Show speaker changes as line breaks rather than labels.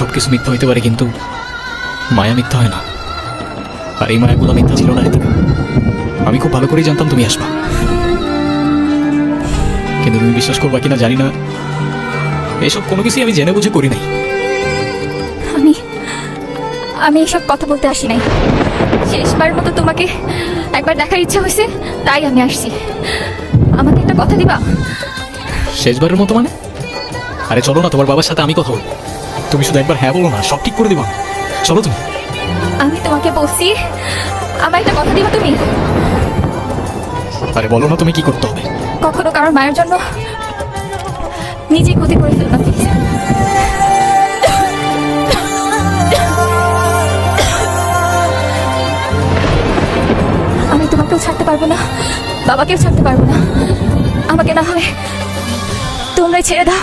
সব কিছু মিথ্যা হইতে পারে কিন্তু মায়া মিথ্যা হয় না। আর এই মায়াগুলো মিথ্যা ছিল না ঋতিকা আমি খুব ভালো করেই জানতাম তুমি আসবা। কিন্তু তুমি বিশ্বাস করবা কিনা জানি না। এসব কোনো কিছুই আমি জেনে বুঝে করি নাই।
আমি আমি এসব কথা বলতে আসি নাই। শেষবার মতো তোমাকে একবার দেখার ইচ্ছা হয়েছে তাই আমি আসছি। আমাকে একটা কথা দিবা?
শেষবারের মতো মানে? আরে চলো না তোমার বাবার সাথে আমি কথা বলব। তুমি শুধু একবার হ্যাঁ বলো না সব ঠিক করে দিবা। চলো তুমি।
আমি তোমাকে বলছি আমার একটা কথা দিবা তুমি?
আরে বলো না তুমি কি করতে হবে?
কখনো কারোর মায়ের জন্য নিজে ক্ষতি করে ফেলবা প্লিজ আমি তোমাকেও ছাড়তে পারব না বাবাকেও ছাড়তে পারব না। আমাকে না হয় তোমরাই ছেড়ে দাও।